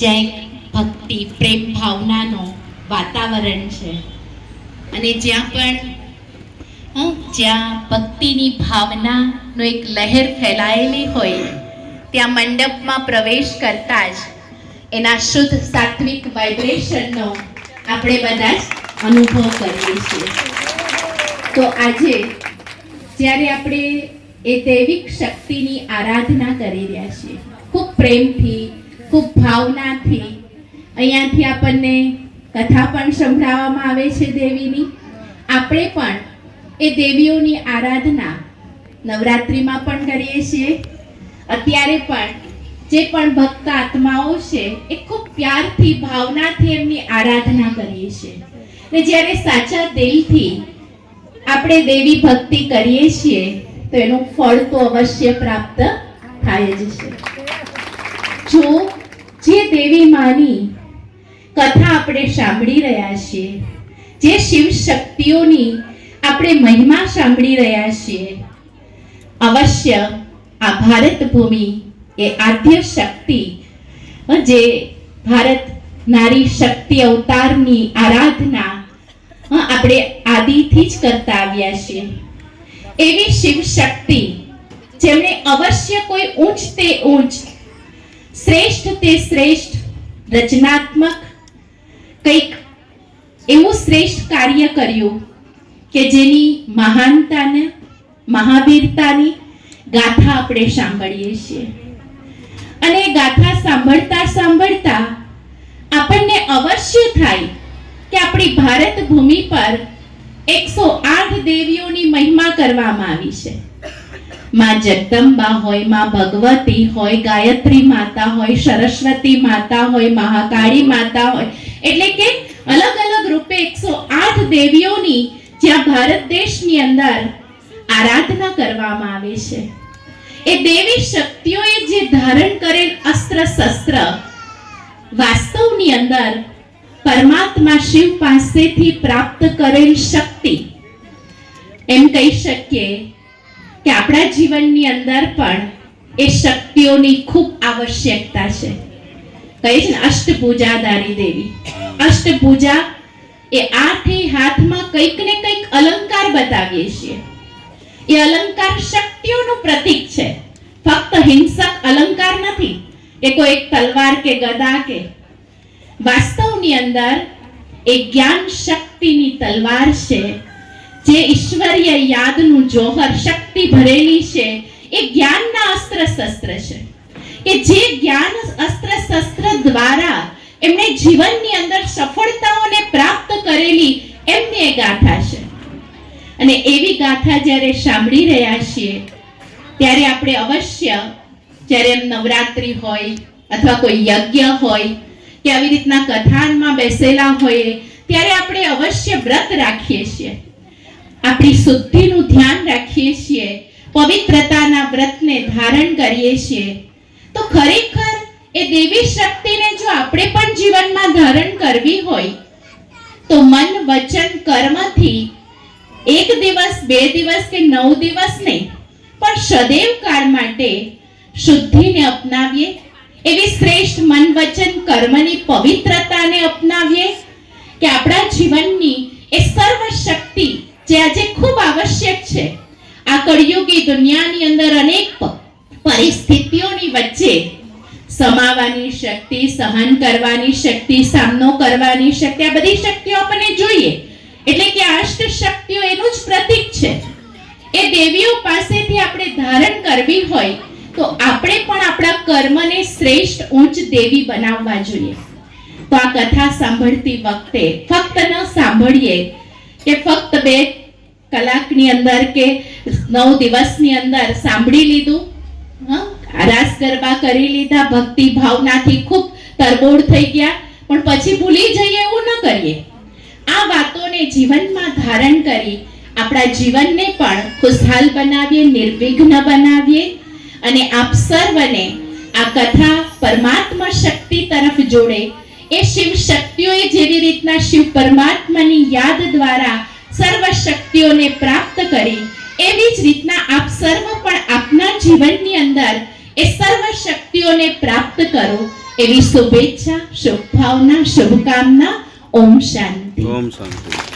જ્યાં એક ભક્તિ, પ્રેમ ભાવનાનો વાતાવરણ છે. અને જ્યાં પણ જ્યાં ભક્તિની ભાવનાનો એક લહેર ફેલાયેલી હોય, ત્યાં મંડપમાં પ્રવેશ કરતા જ એના શુદ્ધ સાત્વિક વાઇબ્રેશનનો આપણે બધા જ અનુભવ કરીએ છીએ. તો આજે, જ્યારે આપણે એ દૈવિક શક્તિની આરાધના કરી રહ્યા છીએ, ખૂબ પ્રેમથી ખૂબ ભાવનાથી અહીંયાથી આપણને કથા પણ સંભળાવવામાં આવે છે દેવીની. આપણે પણ એ દેવીઓની આરાધના નવરાત્રિમાં પણ કરીએ છીએ. અત્યારે પણ જે પણ ભક્ત આત્માઓ છે, એ ખૂબ પ્યારથી, ભાવનાથી એમની આરાધના કરીએ છીએ. ને જ્યારે સાચા દિલથી આપણે દેવી ભક્તિ કરીએ છીએ, તો એનું ફળ તો અવશ્ય પ્રાપ્ત થાય જ છે. જો જે દેવી માની કથા આપણે સાંભળી રહ્યા છીએ, જે શિવ શક્તિઓની આપણે મહિમા સાંભળી રહ્યા છીએ, અવશ્ય આ ભારત ભૂમિ એ આદ્ય શક્તિ, જે ભારત નારી શક્તિ અવતારની આરાધના આપણે આદિથી જ કરતા આવ્યા છીએ. એવી શિવ શક્તિ જેમણે અવશ્ય કોઈ ઊંચ તે ઊંચ શ્રેષ્ઠ તે શ્રેષ્ઠ, રચનાત્મક, કંઈક એવું શ્રેષ્ઠ કાર્ય કર્યું કે જેની મહાનતાને, મહાવીરતાની ગાથા આપણે સાંભળીએ છીએ. અને ગાથા સાંભળતા સાંભળતા આપણને અવશ્ય થાય કે આપણી ભારત ભૂમિ પર એકસો આઠ દેવીઓની મહિમા કરવામાં આવી છે. માં જગદંબા હોય, માં ભગવતી હોય, ગાયત્રી માતા હોય, સરસ્વતી માતા હોય, મહાકાળી માતા હોય, એટલે કે અલગ અલગ રૂપે એકસો આઠ દેવીઓની જ્યાં ભારત દેશની અંદર આરાધના કરવામાં આવે છે. એ દેવી શક્તિઓએ જે ધારણ કરેલ અસ્ત્ર શસ્ત્ર વાસ્તવની અંદર પરમાત્મા શિવ પાસેથી પ્રાપ્ત કરેલ શક્તિ. એમ કહી શકીએ કે આપણા જીવનની અંદર પણ એ શક્તિઓની ખૂબ આવશ્યકતા છે. કહે છે ને, અષ્ટભુજાધારી દેવી. અષ્ટભુજા એ આઠે હાથમાં કંઈક ને કંઈક અલંકાર બતાવીએ છીએ. એ અલંકાર શક્તિઓનું પ્રતીક છે. ફક્ત હિંસક અલંકાર નથી કે કોઈ એક તલવાર કે ગદા કે. વાસ્તવની અંદર એ જ્ઞાન શક્તિની તલવાર છે જે ઈશ્વરીય યાદનું જોહર શક્તિ ભરેલી છે, એ જ્ઞાનના અસ્ત્ર શસ્ત્ર છે. કે જે જ્ઞાન અસ્ત્ર શસ્ત્ર દ્વારા એમણે જીવનની અંદર સફળતાઓને પ્રાપ્ત કરેલી એમની એ ગાથા છે. અને એવી ગાથા જ્યારે સાંભળી રહ્યા છીએ, ત્યારે આપણે અવશ્ય, જ્યારે એમ નવરાત્રિ હોય અથવા કોઈ યજ્ઞ હોય, કે આવી રીતના કથાનમાં બેસેલા હોઈએ, ત્યારે આપણે અવશ્ય વ્રત રાખીએ છીએ. આપણી શુદ્ધિનું ધ્યાન રાખીએ છીએ, પવિત્રતાના વ્રતને ધારણ કરીએ છીએ. તો ખરેખર એ દેવી શક્તિને જો આપણે પણ જીવનમાં ધારણ કરવી હોય, તો મન, વચન, કર્મથી એક દિવસ, બે દિવસ કે નવ દિવસ નહીં, પણ સદૈવ કાળ માટે શુદ્ધિને અપનાવીએ, એવી શ્રેષ્ઠ મન, વચન, કર્મની પવિત્રતાને અપનાવીએ કે આપણા જીવનની આવશ્યક છે. આ કળિયુગી દુનિયાની અંદર અનેક પરિસ્થિતિઓની વચ્ચે સમાવાની શક્તિ, સહન કરવાની શક્તિ, સામનો કરવાની શક્તિ, આ બધી શક્તિઓ આપણને જોઈએ. એટલે કે અષ્ટ શક્તિઓ એનું જ પ્રતીક છે. એ દેવીઓ પાસેથી આપણે ધારણ કરવી હોય, તો આપણે પણ આપણા કર્મને શ્રેષ્ઠ ઉચ્ચ દેવી બનાવવા જોઈએ. તો આ કથા સાંભળતી વખતે ફક્ત ન સાંભળીએ કે ફક્ત બે કલાકની અંદર કે નવ દિવસની અંદર સાંભળી લીધું? રાસ ગરબા કરી લીધા, ભક્તિ ભાવનાથી ખૂબ તરબોળ થઈ ગયા. પણ પછી ભૂલી જઈએ એવું ન કરીએ. આ વાતોને જીવનમાં ધારણ કરી આપણા જીવનને પણ ખુશહાલ બનાવીએ, નિર્વિઘ્ન બનાવીએ અને આપ સર્વને આ કથા પરમાત્મા શક્તિ તરફ જોડે. એ શિવ શક્તિઓએ જેવી રીતના શિવ પરમાત્માની યાદ દ્વારા સર્વ શક્તિઓને પ્રાપ્ત કરી. એવી જ રીતના આપ સર્વ પણ આપના જીવનની અંદર એ સર્વ શક્તિઓને પ્રાપ્ત કરો. એવી શુભેચ્છા, શુભભાવના, શુભકામના. ઓમ શાંતિ. ઓમ શાંતિ.